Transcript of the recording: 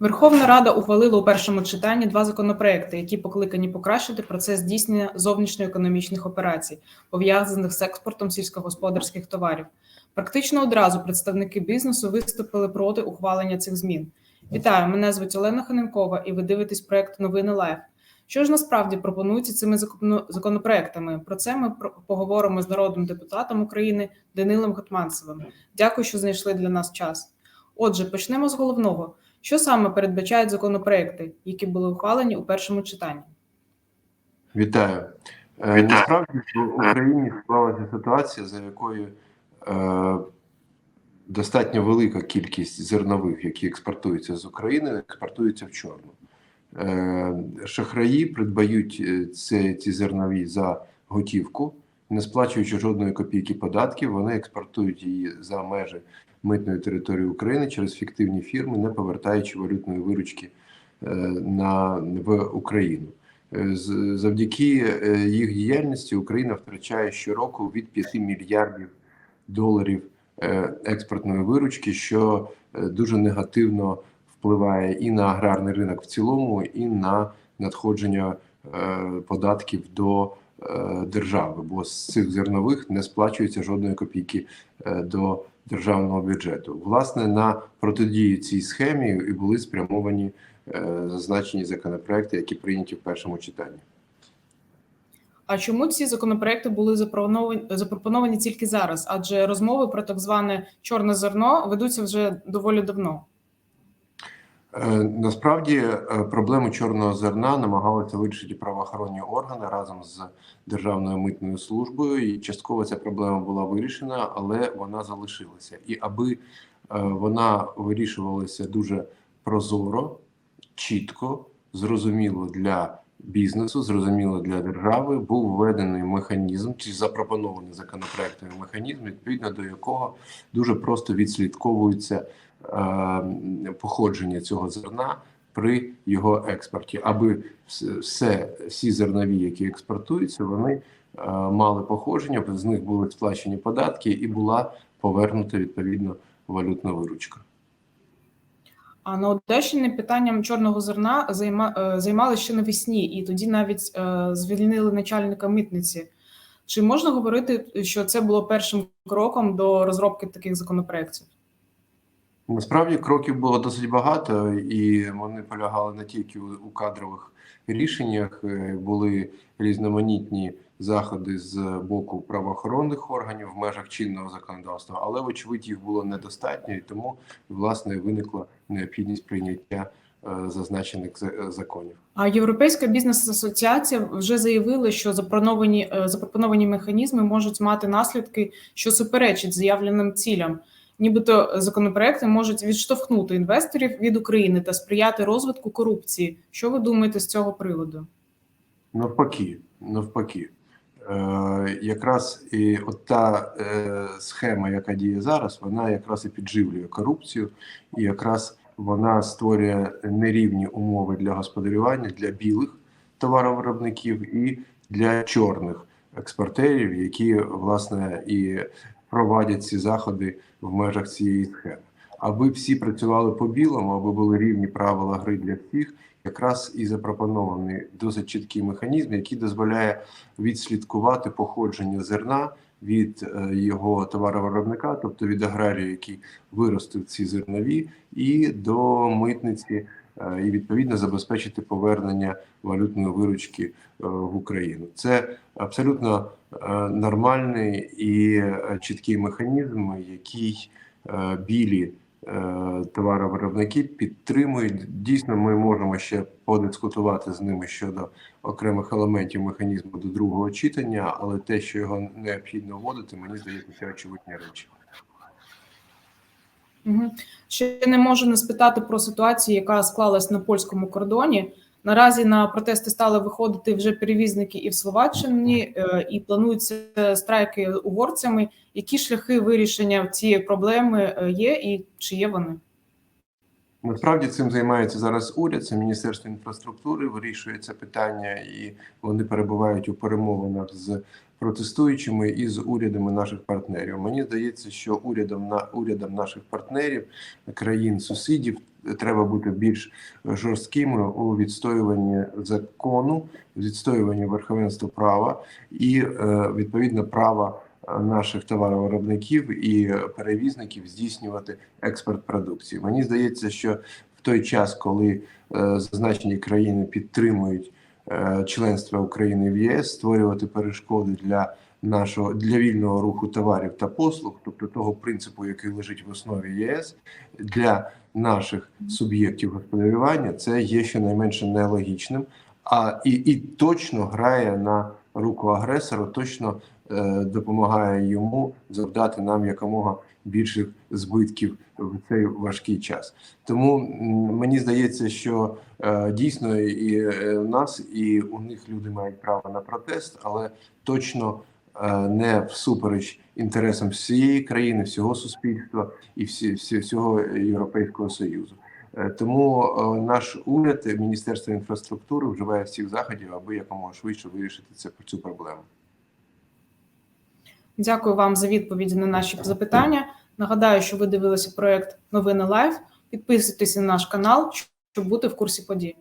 Верховна Рада ухвалила у першому читанні два законопроекти, які покликані покращити процес здійснення зовнішньоекономічних операцій, пов'язаних з експортом сільськогосподарських товарів. Практично одразу представники бізнесу виступили проти ухвалення цих змін. Вітаю, мене звуть Олена Ханенкова, і ви дивитесь проект Новини Лайф. Що ж насправді пропонується цими законо- законопроектами? Про це ми поговоримо з народним депутатом України Данилом Гетманцевим. Дякую, що знайшли для нас час. Отже, почнемо з головного. Що саме передбачають законопроекти, які були ухвалені у першому читанні? Вітаю. Е, Насправді в Україні склалася ситуація, за якою е, достатньо велика кількість зернових, які експортуються з України, експортуються в чорну. Е, шахраї придбають е, це, ці зернові за готівку, не сплачуючи жодної копійки податків, вони експортують її за межі митної території України через фіктивні фірми, не повертаючи валютної виручки е, на, в Україну. Е, Завдяки е, їх діяльності Україна втрачає щороку від 5 мільярдів доларів експортної виручки, що дуже негативно впливає і на аграрний ринок в цілому, і на надходження податків до держави, бо з цих зернових не сплачується жодної копійки до державного бюджету. Власне, на протидію цій схемі і були спрямовані е, зазначені законопроекти, які прийняті в першому читанні. А чому ці законопроекти були запропоновані, запропоновані тільки зараз? Адже розмови про так зване чорне зерно ведуться вже доволі давно. Е, Насправді е, проблему чорного зерна намагалися вирішити правоохоронні органи разом з Державною митною службою. І частково ця проблема була вирішена, але вона залишилася. І аби е, вона вирішувалася дуже прозоро, чітко, зрозуміло для бізнесу, зрозуміло для держави, був введений механізм чи запропонований законопроектом механізм, відповідно до якого дуже просто відслідковується е, походження цього зерна при його експорті, аби все, всі зернові, які експортуються, вони е, мали походження, з них були сплачені податки і була повернута відповідно валютна виручка. А на Одещині питанням чорного зерна займа, е, займали ще навесні, і тоді навіть е, звільнили начальника митниці. Чи можна говорити, що це було першим кроком до розробки таких законопроєктів? Насправді кроків було досить багато, і вони полягали не тільки у, кадрових рішеннях, е, були різноманітні заходи з боку правоохоронних органів в межах чинного законодавства, але вочевидь їх було недостатньо, і тому власне виникла необхідність прийняття е, зазначених за- е, законів. А Європейська бізнес-асоціація вже заявила, що запропоновані, запропоновані механізми можуть мати наслідки, що суперечать заявленим цілям. Нібито законопроекти можуть відштовхнути інвесторів від України та сприяти розвитку корупції. Що ви думаєте з цього приводу? Навпаки, навпаки. Е, якраз і от та е, схема, яка діє зараз, вона якраз і підживлює корупцію, і якраз вона створює нерівні умови для господарювання для білих товаровиробників і для чорних експортерів, які власне і проводять ці заходи в межах цієї схеми. Аби всі працювали по білому, аби були рівні правила гри для всіх, якраз і запропонований досить чіткий механізм, який дозволяє відслідкувати походження зерна від е, його товаровиробника, тобто від аграрія, який виростив ці зернові, і до митниці, і відповідно забезпечити повернення валютної виручки е, в Україну. Це абсолютно е, нормальний і е, чіткий механізм, який е, білі е, товаровиробники підтримують. Дійсно, ми можемо ще подискутувати з ними щодо окремих елементів механізму до другого читання, але те, що його необхідно вводити, мені здається, очевидні речі. Ще не можу не спитати про ситуацію, яка склалась на польському кордоні. Наразі на протести стали виходити вже перевізники і в Словаччині, е, і плануються страйки угорцями. Які шляхи вирішення цієї проблеми е, є, і чи є вони? Насправді цим займається зараз уряд, це Міністерство інфраструктури вирішує це питання, і вони перебувають у перемовинах з протестуючими і з урядами наших партнерів. Мені здається, що урядом на урядом наших партнерів, країн сусідів, треба бути більш жорсткими у відстоюванні закону, відстоюванні верховенства права і е, відповідно права наших товаровиробників і перевізників здійснювати експорт продукції. Мені здається, що в той час, коли е, зазначені країни підтримують е, членство України в ЄС, створювати перешкоди для нашого для вільного руху товарів та послуг, тобто того принципу, який лежить в основі ЄС, для наших суб'єктів господарювання, це є щонайменше нелогічним, а і, і точно грає на руку агресору, точно е, допомагає йому завдати нам якомога більших збитків в цей важкий час. Тому мені здається, що е, дійсно і е, у нас, і у них люди мають право на протест, але точно е, не всупереч інтересам всієї країни, всього суспільства і всі, всі, всього Європейського Союзу. Е, Тому е, наш уряд, Міністерство інфраструктури вживає всіх заходів, аби якомога швидше вирішити цю проблему. Дякую вам за відповіді на наші запитання. Нагадаю, що ви дивилися проект Новини Лайв. Підписуйтесь на наш канал, щоб бути в курсі подій.